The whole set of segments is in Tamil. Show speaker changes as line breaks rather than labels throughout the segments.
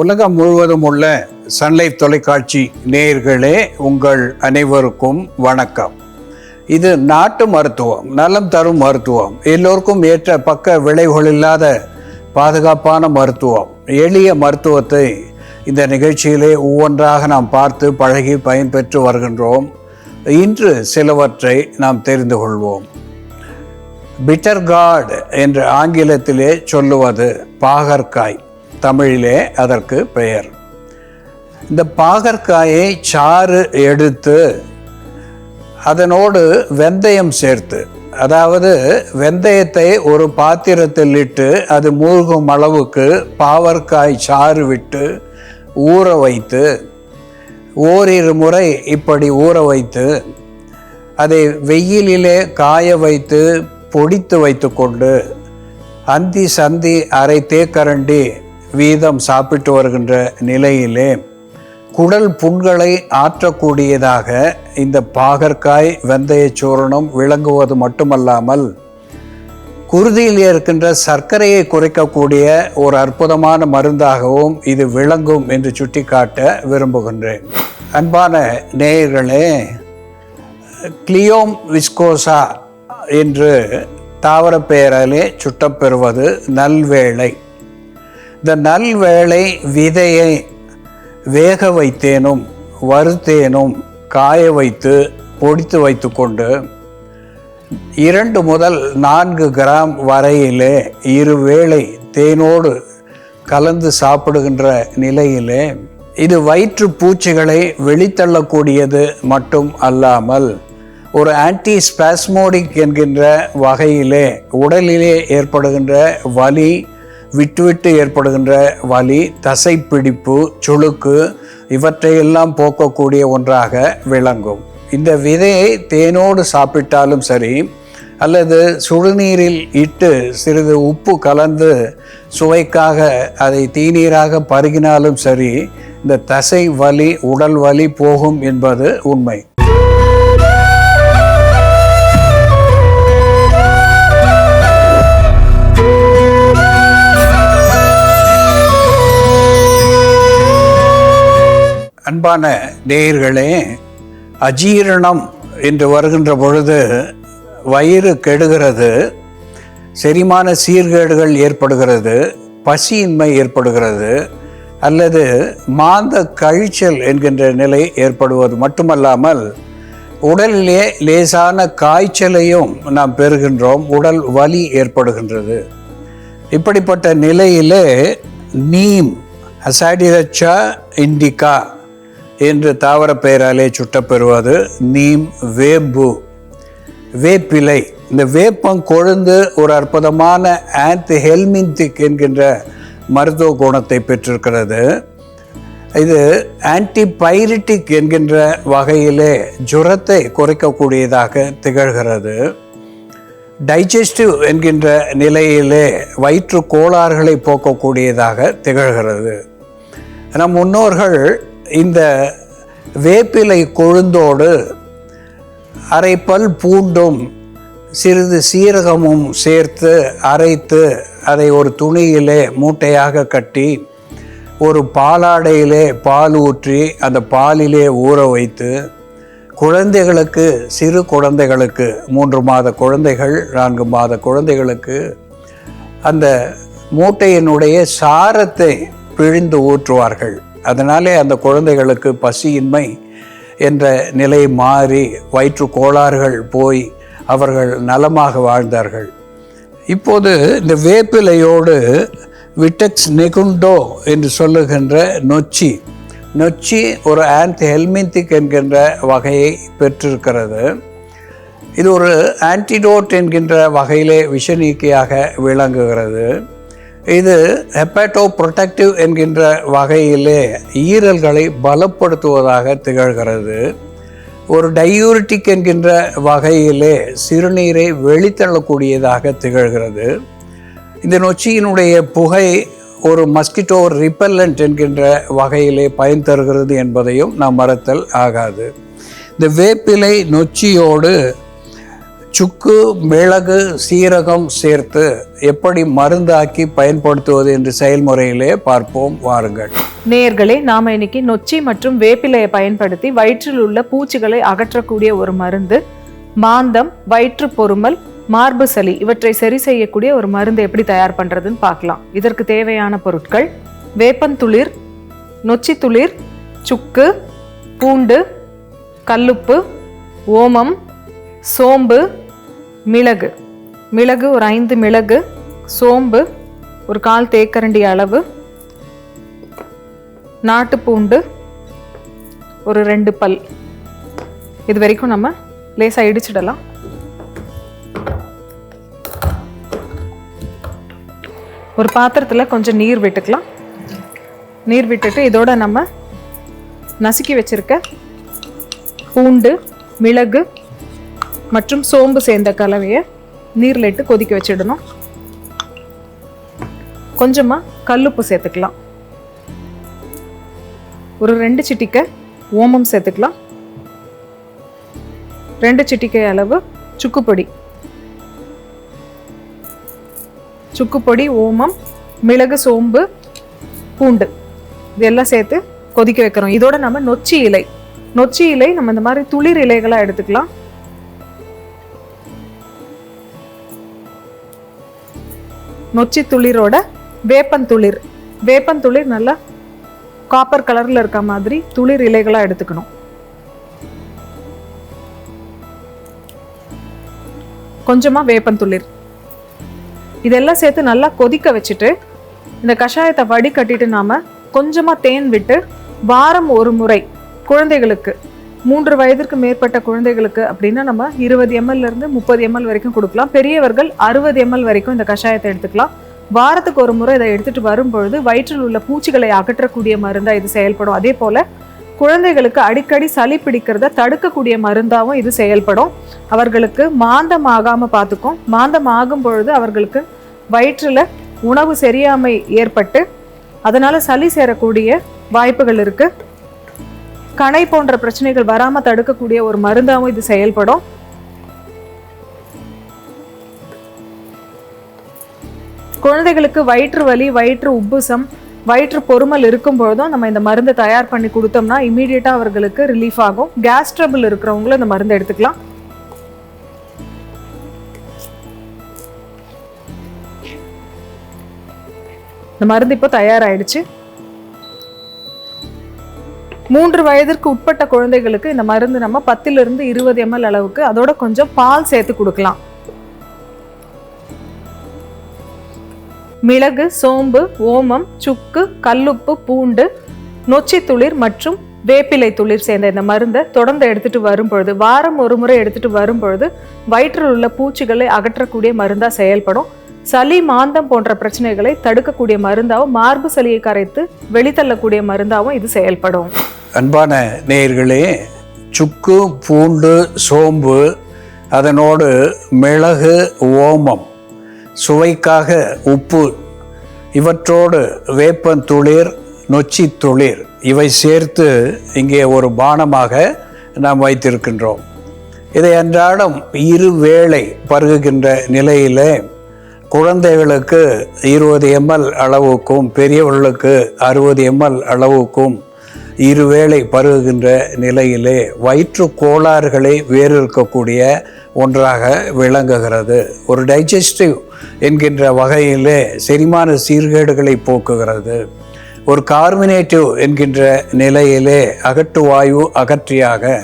உலகம் முழுவதும் உள்ள சன்லைஃப் தொலைக்காட்சி நேயர்களே உங்கள் அனைவருக்கும் வணக்கம். இது நாட்டு மருத்துவம் நலம் தரும் மருத்துவம் எல்லோருக்கும் ஏற்ற பக்க விளைவுகள் இல்லாத பாதுகாப்பான மருத்துவம் எளிய மருத்துவத்தை இந்த நிகழ்ச்சியிலே ஒவ்வொன்றாக நாம் பார்த்து பழகி பயன்பெற்று வருகின்றோம். இன்று சிலவற்றை நாம் தெரிந்து கொள்வோம். பிட்டர் கார்டு என்று ஆங்கிலத்திலே சொல்லுவது பாகற்காய். தமிழிலே அதற்கு பெயர். இந்த பாகற்காயை சாறு எடுத்து அதனோடு வெந்தயம் சேர்த்து அதாவது வெந்தயத்தை ஒரு பாத்திரத்தில் இட்டு அது மூழ்கும் அளவுக்கு பாவற்காய் சாறு விட்டு ஊற வைத்து ஓரிரு முறை இப்படி ஊற வைத்து அதை வெயிலிலே காய வைத்து பொடித்து வைத்துக்கொண்டு அந்தி சந்தி அரை தேக்கரண்டி வீதம் சாப்பிட்டு வருகின்ற நிலையிலே குடல் புண்களை ஆற்றக்கூடியதாக இந்த பாகற்காய் வெந்தய சூரணம் விளங்குவது மட்டுமல்லாமல் குருதியில் இருக்கின்ற சர்க்கரையை குறைக்கக்கூடிய ஒரு அற்புதமான மருந்தாகவும் இது விளங்கும் என்று சுட்டிக்காட்ட விரும்புகின்றேன். அன்பான நேயர்களே கிளியோம் விஸ்கோசா என்று தாவர பெயராலே சுட்டப்பெறுவது நல்வேளை. இந்த நல்வேளை விதையை வேக வைத்தேனும் வறுத்தேனும் காய வைத்து பொடித்து வைத்துக்கொண்டு இரண்டு முதல் நான்கு கிராம் வரையிலே இருவேளை தேனோடு கலந்து சாப்பிடுகின்ற நிலையிலே இது வயிற்று பூச்சிகளை வெளித்தள்ளக்கூடியது மட்டும் அல்லாமல் ஒரு ஆன்டி ஸ்பாஸ்மோடிக் என்கின்ற வகையிலே உடலிலே ஏற்படுகின்ற வலி விட்டுவிட்டு ஏற்படுகின்ற வலி தசைப்பிடிப்பு சுளுக்கு இவற்றையெல்லாம் போக்கக்கூடிய ஒன்றாக விளங்கும். இந்த விதையை தேனோடு சாப்பிட்டாலும் சரி அல்லது சுடுநீரில் இட்டு சிறிது உப்பு கலந்து சுவைக்காக அதை தீநீராக பருகினாலும் சரி இந்த தசை வலி உடல் வலி போகும் என்பது உண்மை. அன்பான நேயர்களே அஜீரணம் என்று வருகின்ற பொழுது வயிறு கெடுகிறது செரிமான சீர்கேடுகள் ஏற்படுகிறது பசியின்மை ஏற்படுகிறது அல்லது மாந்த கழிச்சல் என்கின்ற நிலை ஏற்படுவது மட்டுமல்லாமல் உடலிலே லேசான காய்ச்சலையும் நாம் பெறுகின்றோம் உடல் வலி ஏற்படுகின்றது. இப்படிப்பட்ட நிலையிலே நீம் அசாடிரச்சா இண்டிகா என்று தாவர பெயராலே சுட்டப்பெறுவது நீம் வேம்பு. வேப்பிலை. இந்த வேப்பம் கொழுந்து ஒரு அற்புதமான ஆன்டி ஹெல்மின்திக் என்கின்ற மருத்துவ குணத்தை பெற்றிருக்கிறது. இது ஆன்டிபைரிட்டிக் என்கின்ற வகையிலே ஜுரத்தை குறைக்கக்கூடியதாக திகழ்கிறது. டைஜஸ்டிவ் என்கின்ற நிலையிலே வயிற்று கோளாறுகளை போக்கக்கூடியதாக திகழ்கிறது. நம் முன்னோர்கள் இந்த வேப்பிலை கொழுந்தோடு அரைப்பல் பூண்டும் சிறிது சீரகமும் சேர்த்து அரைத்து அதை ஒரு துணியிலே மூட்டையாக கட்டி ஒரு பாலாடையிலே பால் ஊற்றி அந்த பாலிலே ஊற வைத்து குழந்தைகளுக்கு சிறு குழந்தைகளுக்கு மூன்று மாத குழந்தைகள் நான்கு மாத குழந்தைகளுக்கு அந்த மூட்டையினுடைய சாரத்தை பிழிந்து ஊற்றுவார்கள். அதனாலே அந்த குழந்தைகளுக்கு பசியின்மை என்ற நிலை மாறி வயிற்று கோளாறுகள் போய் அவர்கள் நலமாக வாழ்ந்தார்கள். இப்போது இந்த வேப்பிலையோடு விட்டெக்ஸ் நெகுண்டோ என்று சொல்லுகின்ற நொச்சி நொச்சி ஒரு ஆன்டி ஹெல்மிந்திக் என்கின்ற வகையை பெற்றிருக்கிறது. இது ஒரு ஆன்டிடோட் என்கின்ற வகையிலே விஷநீக்கியாக விளங்குகிறது. இது ஹெப்பாட்டோ ப்ரொடக்டிவ் என்கின்ற வகையிலே ஈரல்களை பலப்படுத்துவதாக திகழ்கிறது. ஒரு டையூரிட்டிக் என்கின்ற வகையிலே சிறுநீரை வெளித்தள்ளக்கூடியதாக திகழ்கிறது. இந்த நொச்சியினுடைய புகை ஒரு மஸ்கிட்டோ ரிப்பல்லண்ட் என்கின்ற வகையிலே பயன் தருகிறது என்பதையும் நாம் மறத்தல் ஆகாது. இந்த வேப்பிலை நொச்சியோடு சுக்கு மிளகு சீரகம் சேர்த்து எப்படி மருந்தாக்கி பயன்படுத்துவது என்று செயல்முறையிலே பார்ப்போம். வாருங்கள்.
நேர்களே நாம இன்னைக்கு நொச்சி மற்றும் வேப்பிலையை பயன்படுத்தி வயிற்றில் உள்ள பூச்சிகளை அகற்றக்கூடிய ஒரு மருந்து மாந்தம் வயிற்று பொறுமல் மார்பு சளி இவற்றை சரி செய்யக்கூடிய ஒரு மருந்து எப்படி தயார் பண்ணுறதுன்னு பார்க்கலாம். இதற்கு தேவையான பொருட்கள் வேப்பந்துளிர் நொச்சி துளிர் சுக்கு பூண்டு கல்லுப்பு ஓமம் சோம்பு மிளகு. மிளகு ஒரு ஐந்து மிளகு சோம்பு ஒரு கால் தேக்கரண்டி அளவு நாட்டுப்பூண்டு ஒரு ரெண்டு பல். இது வரைக்கும் நம்ம லேசாக இடிச்சிடலாம். ஒரு பாத்திரத்தில் கொஞ்சம் நீர் விட்டுக்கலாம். நீர் விட்டுட்டு இதோட நம்ம நசுக்கி வச்சிருக்க பூண்டு மிளகு மற்றும் சோம்பு சேர்ந்த கலவையை நீரில் இட்டு கொதிக்க வச்சிடணும். கொஞ்சமாக கல்லுப்பு சேர்த்துக்கலாம். ஒரு ரெண்டு சிட்டிக்கை ஓமம் சேர்த்துக்கலாம். ரெண்டு சிட்டிக்கை அளவு சுக்குப்பொடி. சுக்குப்பொடி ஓமம் மிளகு சோம்பு பூண்டு இதெல்லாம் சேர்த்து கொதிக்க வைக்கிறோம். இதோட நம்ம நொச்சி இலை. நொச்சி இலை நம்ம இந்த மாதிரி துளிர் இலைகளாக எடுத்துக்கலாம். நொச்சி துளிரோட வேப்பந்துளிர் வேப்பந்துளிர் நல்லா காப்பர் கலர்ல இருக்க மாதிரி துளிர் இலைகளாக எடுத்துக்கணும். கொஞ்சமா வேப்பந்துளிர் இதெல்லாம் சேர்த்து நல்லா கொதிக்க வச்சுட்டு இந்த கஷாயத்தை வடிகட்டிட்டு நாம கொஞ்சமா தேன் விட்டு வாரம் ஒரு முறை குழந்தைகளுக்கு மூன்று வயதிற்கு மேற்பட்ட குழந்தைகளுக்கு அப்படின்னா நம்ம இருபது எம்எல்லேருந்து முப்பது எம்எல் வரைக்கும் கொடுக்கலாம். பெரியவர்கள் அறுபது எம்எல் வரைக்கும் இந்த கஷாயத்தை எடுத்துக்கலாம். வாரத்துக்கு ஒரு முறை இதை எடுத்துட்டு வரும்பொழுது வயிற்றில் உள்ள பூச்சிகளை அகற்றக்கூடிய மருந்தா இது செயல்படும். அதே போல குழந்தைகளுக்கு அடிக்கடி சளி பிடிக்கிறத தடுக்கக்கூடிய மருந்தாகவும் இது செயல்படும். அவர்களுக்கு மாந்தம் ஆகாம பார்த்துக்கும். மாந்தம் ஆகும் பொழுது அவர்களுக்கு வயிற்றில் உணவு சரியாமை ஏற்பட்டு அதனால சளி சேரக்கூடிய வாய்ப்புகள் இருக்குது கணை போன்ற பிரச்சனைகள் வராம தடுக்கக்கூடிய ஒரு மருந்தாவும் இது செயல்படும். குழந்தைகளுக்கு வயிற்று வலி வயிற்று உப்புசம் வயிற்று பொறுமல் இருக்கும் பொழுதும் நம்ம இந்த மருந்தை தயார் பண்ணி கொடுத்தோம்னா இமீடியட்டாக அவர்களுக்கு ரிலீஃப் ஆகும். கேஸ் ட்ரபிள் இருக்கிறவங்களும் இந்த மருந்து எடுத்துக்கலாம். இந்த மருந்து இப்போ தயாராயிடுச்சு. மூன்று வயதிற்கு உட்பட்ட குழந்தைகளுக்கு இந்த மருந்து நம்ம பத்திலிருந்து இருபது எம்எல் அளவுக்கு அதோட கொஞ்சம் பால் சேர்த்து கொடுக்கலாம். மிளகு சோம்பு ஓமம் சுக்கு கல்லுப்பு பூண்டு நொச்சி துளிர் மற்றும் வேப்பிலை துளிர் சேர்ந்த இந்த மருந்தை தொடர்ந்து எடுத்துகிட்டு வரும் பொழுது வாரம் ஒரு முறை எடுத்துட்டு வரும் பொழுது வயிற்றில் உள்ள பூச்சிகளை அகற்றக்கூடிய மருந்தாக செயல்படும். சளி மாந்தம் போன்ற பிரச்சனைகளை தடுக்கக்கூடிய மருந்தாகவும் மார்பு சளியை கரைத்து வெளித்தள்ளக்கூடிய மருந்தாகவும் இது செயல்படும்.
அன்பான நேயர்களே சுக்கு பூண்டு சோம்பு அதனோடு மிளகு ஓமம் சுவைக்காக உப்பு இவற்றோடு வேப்பந்துளிர் நொச்சி துளிர் இவை சேர்த்து இங்கே ஒரு பானமாக நாம் வைத்திருக்கின்றோம். இதை அன்றாடம் இரு வேளை பருகுகின்ற நிலையிலே குழந்தைகளுக்கு இருபது எம்எல் அளவுக்கும் பெரியவர்களுக்கு அறுபது எம்எல் அளவுக்கும் இருவேளை பருகுகின்ற நிலையிலே வயிற்று கோளாறுகளை வேறு இருக்கக்கூடிய ஒன்றாக விளங்குகிறது. ஒரு டைஜஸ்டிவ் என்கின்ற வகையிலே செரிமான சீர்கேடுகளை போக்குகிறது. ஒரு கார்மினேட்டிவ் என்கின்ற நிலையிலே அகட்டு வாயு அகற்றியாக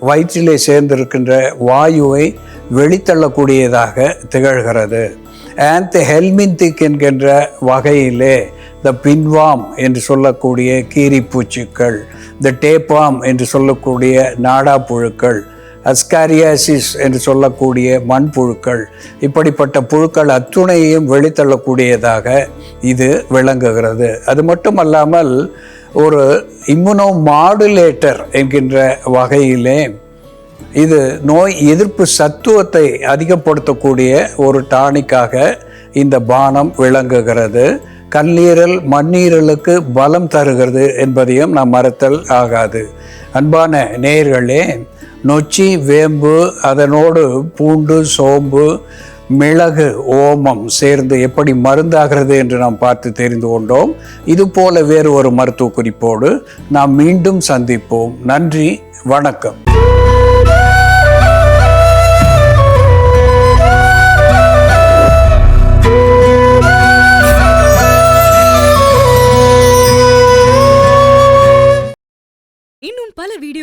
வயிற்றிலே சேர்ந்திருக்கின்ற வாயுவை வெளித்தள்ளக்கூடியதாக திகழ்கிறது. ஆந்த் ஹெல்மின்திக் என்கின்ற வகையிலே த பின்வாம் என்று சொல்லக்கூடிய கீரிப்பூச்சிக்கள். த டேப்பாம் என்று சொல்லக்கூடிய நாடா புழுக்கள் அஸ்காரியாசிஸ் என்று சொல்லக்கூடிய மண்புழுக்கள். இப்படிப்பட்ட புழுக்கள் அத்துணையையும் வெளித்தள்ளக்கூடியதாக இது விளங்குகிறது. அது மட்டுமல்லாமல் ஒரு இம்முனோ மாடுலேட்டர் என்கின்ற வகையிலே இது நோய் எதிர்ப்பு சத்துவத்தை அதிகப்படுத்தக்கூடிய ஒரு டானிக்காக இந்த பானம் விளங்குகிறது. கல்லீரல் மண்ணீரலுக்கு பலம் தருகிறது என்பதையும் நாம் மறுத்தல் ஆகாது. அன்பான நேயர்களே நொச்சி வேம்பு அதனோடு பூண்டு சோம்பு மிளகு ஓமம் சேர்ந்து எப்படி மருந்தாகிறது என்று நாம் பார்த்து தெரிந்து கொண்டோம். இது போல வேறு ஒரு மருத்துவ குறிப்போடு நாம் மீண்டும் சந்திப்போம். நன்றி வணக்கம்.